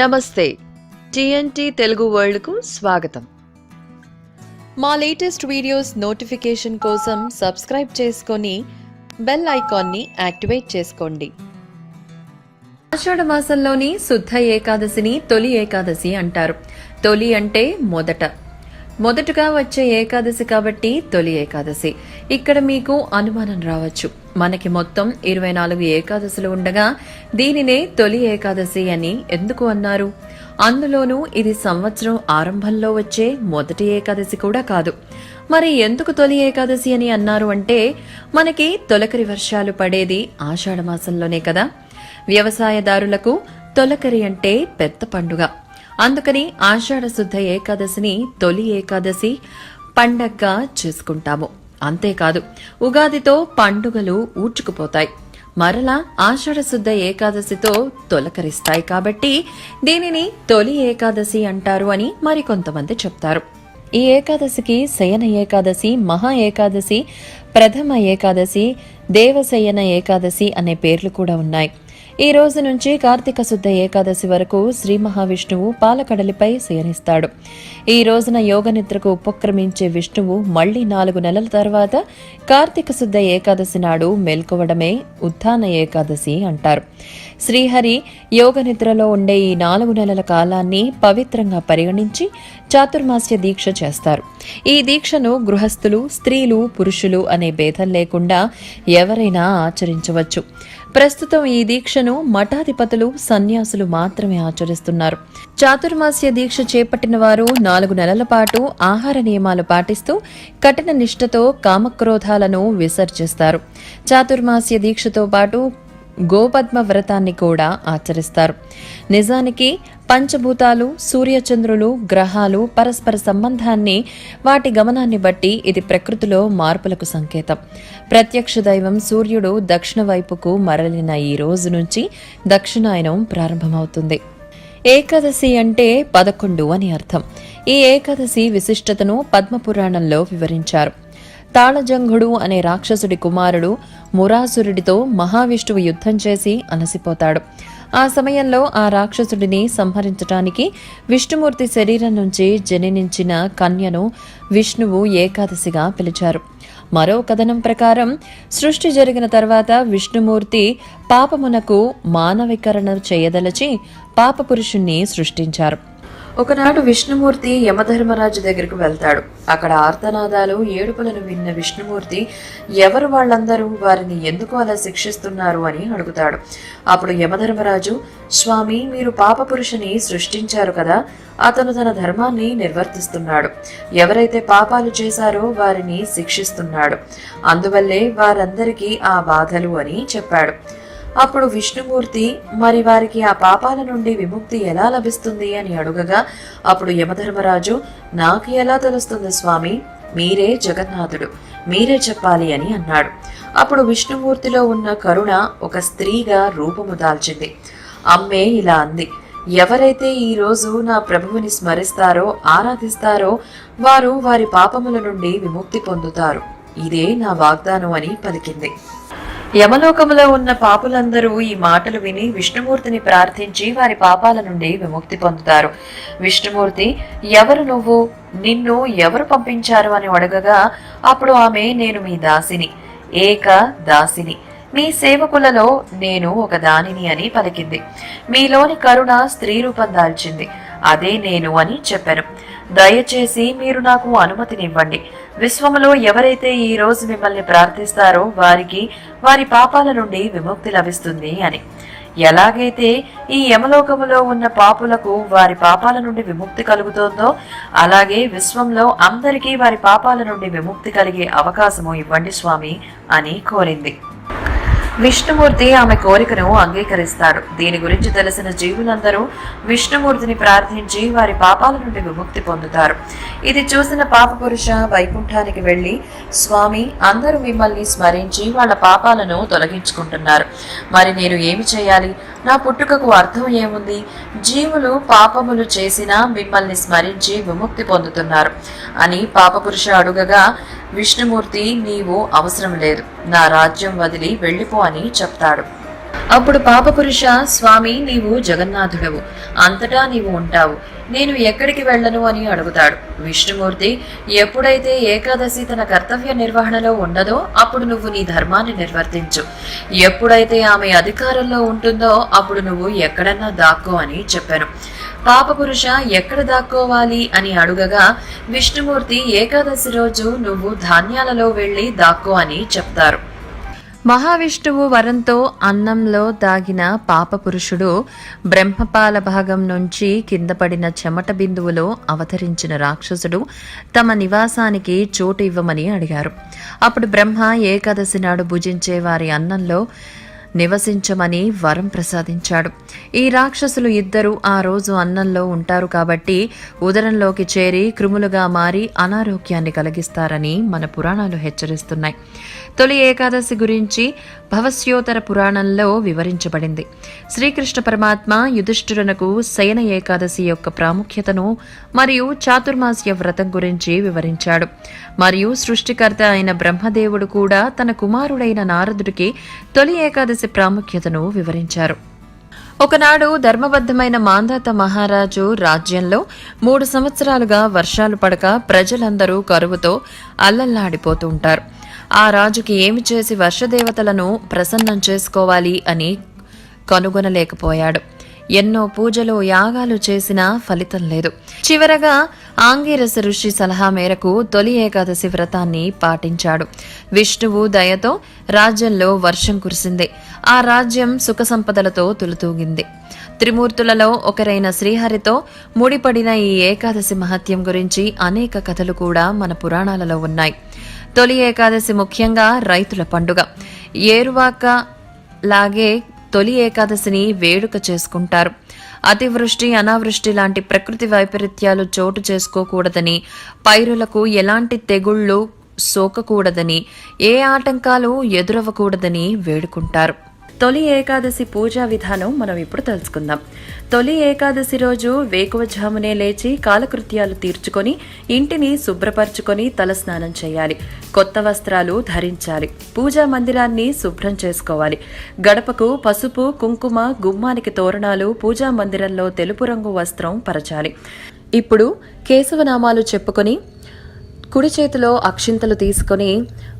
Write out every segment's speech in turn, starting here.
నమస్తే. టిఎన్టీ తెలుగు వరల్డ్కు స్వాగతం. మా లేటెస్ట్ వీడియోస్ నోటిఫికేషన్ కోసం సబ్స్క్రైబ్ చేసుకొని బెల్ ఐకాన్ని యాక్టివేట్ చేసుకోండి. ఆషాఢ మాసంలోని శుద్ధ ఏకాదశిని తొలి ఏకాదశి అంటారు. తొలి అంటే మొదట. మొదటగా వచ్చే ఏకాదశి కాబట్టి తొలి ఏకాదశి. ఇక్కడ మీకు అనుమానం రావచ్చు. మనకి మొత్తం ఇరవై నాలుగు ఏకాదశులు ఉండగా దీనినే తొలి ఏకాదశి అని ఎందుకు అన్నారు? అందులోనూ ఇది సంవత్సరం ఆరంభంలో వచ్చే మొదటి ఏకాదశి కూడా కాదు. మరి ఎందుకు తొలి ఏకాదశి అని అన్నారు అంటే మనకి తొలకరి వర్షాలు పడేది ఆషాఢ మాసంలోనే కదా. వ్యవసాయదారులకు తొలకరి అంటే పెద్ద పండుగ. అందుకని ఆషాఢ శుద్ధ ఏకాదశిని తొలి ఏకాదశి పండగగా చేసుకుంటాము. అంతేకాదు ఉగాదితో పండుగలు ఊడ్చుకుపోతాయి. మరలా ఆషాఢశుద్ధ ఏకాదశితో తొలకరిస్తాయి కాబట్టి దీనిని తొలి ఏకాదశి అంటారు అని మరికొంతమంది చెప్తారు. ఈ ఏకాదశికి శయన ఏకాదశి మహా ఏకాదశి ప్రథమ ఏకాదశి దేవశయన ఏకాదశి అనే పేర్లు కూడా ఉన్నాయి. ఈ రోజు నుంచి కార్తీక శుద్ధ ఏకాదశి వరకు శ్రీ మహావిష్ణువు పాలకడలిపై శయనిస్తాడు. ఈ రోజున యోగ నిద్రకు ఉపక్రమించే విష్ణువు మళ్ళీ నాలుగు నెలల తర్వాత కార్తీక శుద్ధ ఏకాదశి నాడు మేల్కోవడమే ఉత్థాన ఏకాదశి అంటారు. శ్రీహరి యోగ నిద్రలో ఉండే ఈ నాలుగు నెలల కాలాన్ని పవిత్రంగా పరిగణించి చాతుర్మాస్య దీక్ష చేస్తారు. ఈ దీక్షను గృహస్థులు స్త్రీలు పురుషులు అనే భేదం లేకుండా ఎవరైనా ఆచరించవచ్చు. ప్రస్తుతం ఈ దీక్షను మఠాధిపతులు సన్యాసులు మాత్రమే ఆచరిస్తున్నారు. చాతుర్మాస్య దీక్ష చేపట్టిన వారు నాలుగు నెలల పాటు ఆహార నియమాలు పాటిస్తూ కఠిన నిష్ఠతో కామక్రోధాలను విసర్జిస్తారు. చాతుర్మాస్య దీక్షతో పాటు గోపద్మ వ్రతాన్ని కూడా ఆచరిస్తారు. నిజానికి పంచభూతాలు సూర్యచంద్రులు గ్రహాలు పరస్పర సంబంధాన్ని వాటి గమనాన్ని బట్టి ఇది ప్రకృతిలో మార్పులకు సంకేతం. ప్రత్యక్ష దైవం సూర్యుడు దక్షిణ వైపుకు మరలిన ఈ రోజు నుంచి దక్షిణాయనం ప్రారంభమవుతుంది. ఏకాదశి అంటే పదకొండు అని అర్థం. ఈ ఏకాదశి విశిష్టతను పద్మపురాణంలో వివరించారు. తాళజంఘుడు అనే రాక్షసుడి కుమారుడు మురాసురుడితో మహావిష్ణువు యుద్ధం చేసి అలసిపోతాడు. ఆ సమయంలో ఆ రాక్షసుడిని సంహరించటానికి విష్ణుమూర్తి శరీరం నుంచి జననించిన కన్యను విష్ణువు ఏకాదశిగా పిలిచారు. మరో కథనం ప్రకారం సృష్టి జరిగిన తర్వాత విష్ణుమూర్తి పాపమునకు మానవీకరణ చేయదలచి పాపపురుషుణ్ణి సృష్టించారు. ఒకనాడు విష్ణుమూర్తి యమధర్మరాజు దగ్గరకు వెళ్తాడు. అక్కడ ఆర్తనాదాలు ఏడుపులను విన్న విష్ణుమూర్తి ఎవరు వాళ్ళందరూ వారిని ఎందుకు అలా శిక్షిస్తున్నారు అని అడుగుతాడు. అప్పుడు యమధర్మరాజు స్వామి మీరు పాపపురుషుని సృష్టించారు కదా అతను తన ధర్మాన్ని నిర్వర్తిస్తున్నాడు. ఎవరైతే పాపాలు చేశారో వారిని శిక్షిస్తున్నాడు. అందువల్లే వారందరికీ ఆ బాధలు అని చెప్పాడు. అప్పుడు విష్ణుమూర్తి మరి వారికి ఆ పాపాల నుండి విముక్తి ఎలా లభిస్తుంది? అని అడుగగా అప్పుడు యమధర్మరాజు నాకు ఎలా తెలుస్తుంది స్వామి? మీరే జగన్నాథుడు మీరే చెప్పాలి అని అన్నాడు. అప్పుడు విష్ణుమూర్తిలో ఉన్న కరుణ ఒక స్త్రీగా రూపము దాల్చింది. అమ్మే ఇలా అంది ఎవరైతే ఈ రోజు నా ప్రభువుని స్మరిస్తారో ఆరాధిస్తారో వారు వారి పాపముల నుండి విముక్తి పొందుతారు. ఇదే నా వాగ్దానం అని పలికింది. యమలోకములో ఉన్న పాపులందరూ ఈ మాటలు విని విష్ణుమూర్తిని ప్రార్థించి వారి పాపాల నుండి విముక్తి పొందుతారు. విష్ణుమూర్తి ఎవరు నువ్వు? నిన్ను ఎవరు పంపించారు అని అడగగా అప్పుడు ఆమె నేను మీ దాసిని. ఏక దాసిని. మీ సేవకులలో నేను ఒక దానిని అని పలికింది. మీలోని కరుణ స్త్రీ రూపం దాల్చింది. అదే నేను అని చెప్పాను. దయచేసి మీరు నాకు అనుమతినివ్వండి. విశ్వములో ఎవరైతే ఈ రోజు మిమ్మల్ని ప్రార్థిస్తారో వారికి వారి పాపాల నుండి విముక్తి లభిస్తుంది అని. ఎలాగైతే ఈ యమలోకములో ఉన్న పాపులకు వారి పాపాల నుండి విముక్తి కలుగుతోందో అలాగే విశ్వంలో అందరికీ వారి పాపాల నుండి విముక్తి కలిగే అవకాశము ఇవ్వండి స్వామి అని కోరింది. విష్ణుమూర్తి ఆమె కోరికను అంగీకరిస్తాడు దీని గురించి తెలిసిన జీవులందరూ విష్ణుమూర్తిని ప్రార్థించి వారి పాపాల నుండి విముక్తి పొందుతారు. ఇది చూసిన పాపపురుష వైకుంఠానికి వెళ్ళి స్వామి అందరూ మిమ్మల్ని స్మరించి వాళ్ళ పాపాలను తొలగించుకుంటున్నారు. మరి నేను ఏమి చేయాలి? నా పుట్టుకకు అర్థం ఏముంది? జీవులు పాపములు చేసినా మిమ్మల్ని స్మరించి విముక్తి పొందుతున్నారు అని పాపపురుష అడుగగా విష్ణుమూర్తి నీవు అవసరం లేదు. నా రాజ్యం వదిలి వెళ్ళిపో అని చెప్తాడు. అప్పుడు పాపపురుష స్వామి నీవు జగన్నాథుడవు. అంతటా నీవు ఉంటావు. నేను ఎక్కడికి వెళ్ళను? అని అడుగుతాడు. విష్ణుమూర్తి ఎప్పుడైతే ఏకాదశి తన కర్తవ్య నిర్వహణలో ఉండదో అప్పుడు నువ్వు నీ ధర్మాన్ని నిర్వర్తించు. ఎప్పుడైతే ఆమె అధికారంలో ఉంటుందో అప్పుడు నువ్వు ఎక్కడన్నా దాక్కో అని చెప్పాను. పాపపురుష ఎక్కడ దాక్కోవాలి అని అడుగగా విష్ణుమూర్తి ఏకాదశి రోజు నువ్వు ధాన్యాలలో వెళ్ళి దాక్కో అని చెప్తారు. మహావిష్ణువు వరంతో అన్నంలో దాగిన పాపపురుషుడు బ్రహ్మపాల భాగం నుంచి కిందపడిన చెమట బిందువులో అవతరించిన రాక్షసుడు తమ నివాసానికి చోటు ఇవ్వమని అడిగారు. అప్పుడు బ్రహ్మ ఏకాదశి నాడు భుజించే వారి అన్నంలో నివసించమని వరం ప్రసాదించాడు. ఈ రాక్షసులు ఇద్దరు ఆ రోజు అన్నంలో ఉంటారు కాబట్టి ఉదరంలోకి చేరి క్రిములుగా మారి అనారోగ్యాన్ని కలిగిస్తారని మన పురాణాలు హెచ్చరిస్తున్నాయి. తొలి ఏకాదశి గురించి భవస్యోతర పురాణంలో వివరించబడింది. శ్రీకృష్ణ పరమాత్మ యుధిష్ఠిరునకు శయన ఏకాదశి యొక్క ప్రాముఖ్యతను మరియు చాతుర్మాస్య వ్రతం గురించి వివరించాడు. మరియు సృష్టికర్త అయిన బ్రహ్మదేవుడు కూడా తన కుమారుడైన నారదుడికి తొలి ఏకాదశి ప్రాముఖ్యతను వివరించారు. ఒకనాడు ధర్మబద్ధమైన మాంధాత మహారాజు రాజ్యంలో మూడు సంవత్సరాలుగా వర్షాలు పడక ప్రజలందరూ కరువుతో అల్లల్లాడిపోతూ ఉంటారు. ఆ రాజుకి ఏమి చేసి వర్షదేవతలను ప్రసన్నం చేసుకోవాలి అని కనుగొనలేకపోయాడు. ఎన్నో పూజలు యాగాలు చేసినా ఫలితం లేదు. చివరగా ఆంగిరస ఋషి సలహా మేరకు తొలి ఏకాదశి వ్రతాన్ని పాటించాడు. విష్ణువు దయతో రాజ్యంలో వర్షం కురిసింది. ఆ రాజ్యం సుఖ సంపదలతో తులుతూగింది. త్రిమూర్తులలో ఒకరైన శ్రీహరితో ముడిపడిన ఈ ఏకాదశి మహత్యం గురించి అనేక కథలు కూడా మన పురాణాలలో ఉన్నాయి. తొలి ఏకాదశి ముఖ్యంగా రైతుల పండుగ. ఏరువాక లాగే తొలి ఏకాదశిని వేడుక చేసుకుంటారు. అతివృష్టి అనావృష్టి లాంటి ప్రకృతి వైపరీత్యాలు చోటు చేసుకోకూడదని పైరులకు ఎలాంటి తెగుళ్ళు సోకకూడదని ఏ ఆటంకాలు ఎదురవ్వకూడదని వేడుకుంటారు. తొలి ఏకాదశి పూజా విధానం మనం ఇప్పుడు తెలుసుకుందాం. తొలి ఏకాదశి రోజు వేకువజామునే లేచి కాలకృత్యాలు తీర్చుకొని ఇంటిని శుభ్రపరచుకొని తలస్నానం చేయాలి. కొత్త వస్త్రాలు ధరించాలి. పూజా మందిరాన్ని శుభ్రం చేసుకోవాలి. గడపకు పసుపు కుంకుమ గుమ్మానికి తోరణాలు పూజా మందిరంలో తెలుపు రంగు వస్త్రం పరచాలి. ఇప్పుడు కేశవనామాలు చెప్పుకొని కుడి చేతిలో అక్షింతలు తీసుకొని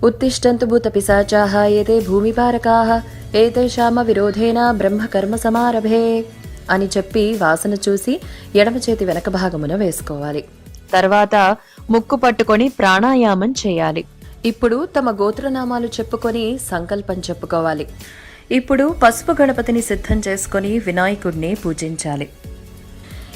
ఉత్తిష్టంతుభూత పిశాచాహ ఏదే భూమిపారకాహ ఏతేషామ విరోధేన బ్రహ్మకర్మ సమారభే అని చెప్పి వాసన చూసి ఎడమ చేతి వెనక భాగమున వేసుకోవాలి. తర్వాత ముక్కు పట్టుకొని ప్రాణాయామం చేయాలి. ఇప్పుడు తమ గోత్రనామాలు చెప్పుకొని సంకల్పం చెప్పుకోవాలి. ఇప్పుడు పసుపు గణపతిని సిద్ధం చేసుకొని వినాయకుడిని పూజించాలి.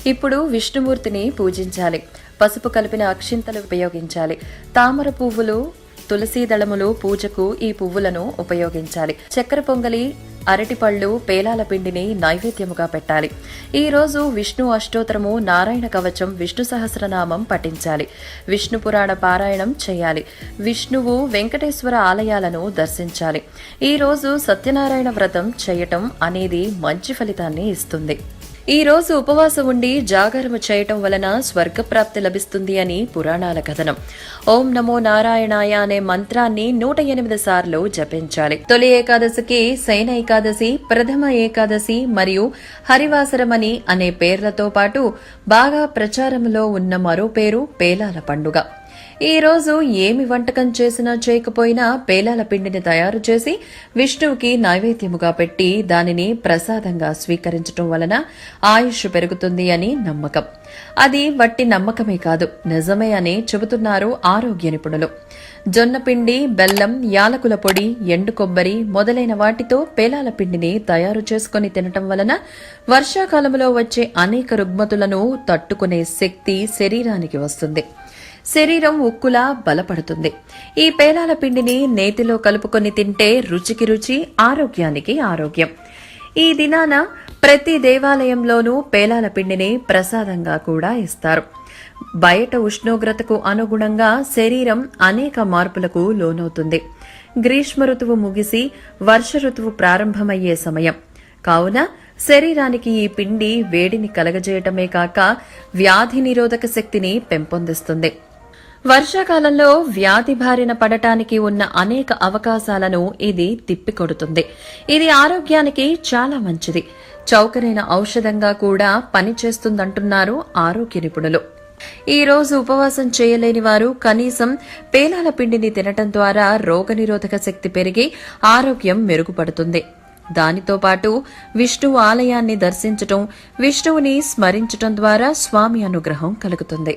ఇప్పుడు విష్ణుమూర్తిని పూజించాలి. పసుపు కలిపిన అక్షింతలు ఉపయోగించాలి. తామర పువ్వులు తులసీ దళములు పూజకు ఈ పువ్వులను ఉపయోగించాలి. చక్కెర పొంగలి అరటిపళ్ళు పేలాల పిండిని నైవేద్యముగా పెట్టాలి. ఈ రోజు విష్ణు అష్టోత్తరము నారాయణ కవచం విష్ణు సహస్రనామం పఠించాలి. విష్ణు పురాణ పారాయణం చేయాలి. విష్ణువు వెంకటేశ్వర ఆలయాలను దర్శించాలి. ఈ రోజు సత్యనారాయణ వ్రతం చేయటం అనేది మంచి ఫలితాన్ని ఇస్తుంది. ఈ రోజు ఉపవాసం ఉండి జాగరము చేయటం వలన స్వర్గప్రాప్తి లభిస్తుంది అని పురాణాల కథనం. ఓం నమో నారాయణాయ అనే మంత్రాన్ని నూట ఎనిమిది సార్లు జపించాలి. తొలి ఏకాదశికి శయన ఏకాదశి ప్రథమ ఏకాదశి మరియు హరివాసరమని అనే పేర్లతో పాటు బాగా ప్రచారంలో ఉన్న మరో పేరు పేలాల పండుగ. ఈరోజు ఏమి వంటకం చేసినా చేయకపోయినా పేలాల పిండిని తయారు చేసి విష్ణువుకి నైవేద్యముగా పెట్టి దానిని ప్రసాదంగా స్వీకరించటం వలన ఆయుష్ పెరుగుతుంది అని నమ్మకం. అది వట్టి నమ్మకమే కాదు నిజమే అని చెబుతున్నారు ఆరోగ్య నిపుణులు. జొన్న పిండి బెల్లం యాలకుల పొడి ఎండు కొబ్బరి మొదలైన వాటితో పేలాల పిండిని తయారు చేసుకుని తినటం వలన వర్షాకాలంలో వచ్చే అనేక రుగ్మతులను తట్టుకునే శక్తి శరీరానికి వస్తుంది. శరీరం ఉక్కులా బలపడుతుంది. ఈ పేలాల పిండిని నేతిలో కలుపుకొని తింటే రుచికి రుచి ఆరోగ్యానికి ఆరోగ్యం. ఈ దినాన ప్రతి దేవాలయంలోనూ పేలాల పిండిని ప్రసాదంగా కూడా ఇస్తారు. బయట ఉష్ణోగ్రతకు అనుగుణంగా శరీరం అనేక మార్పులకు లోనవుతుంది. గ్రీష్మ ఋతువు ముగిసి వర్ష ఋతువు ప్రారంభమయ్యే సమయం. కావున శరీరానికి ఈ పిండి వేడిని కలగజేయటమే కాక వ్యాధి నిరోధక శక్తిని పెంపొందిస్తుంది. వర్షాకాలంలో వ్యాధి బారిన పడటానికి ఉన్న అనేక అవకాశాలను ఇది తిప్పికొడుతుంది. ఇది ఆరోగ్యానికి చాలా మంచిది. చౌకరైన ఔషధంగా కూడా పనిచేస్తుందంటున్నారు ఆరోగ్య నిపుణులు. ఈ రోజు ఉపవాసం చేయలేని వారు కనీసం పేలాల పిండిని తినటం ద్వారా రోగనిరోధక శక్తి పెరిగి ఆరోగ్యం మెరుగుపడుతుంది. దానితో పాటు విష్ణువు ఆలయాన్ని దర్శించటం విష్ణువుని స్మరించటం ద్వారా స్వామి అనుగ్రహం కలుగుతుంది.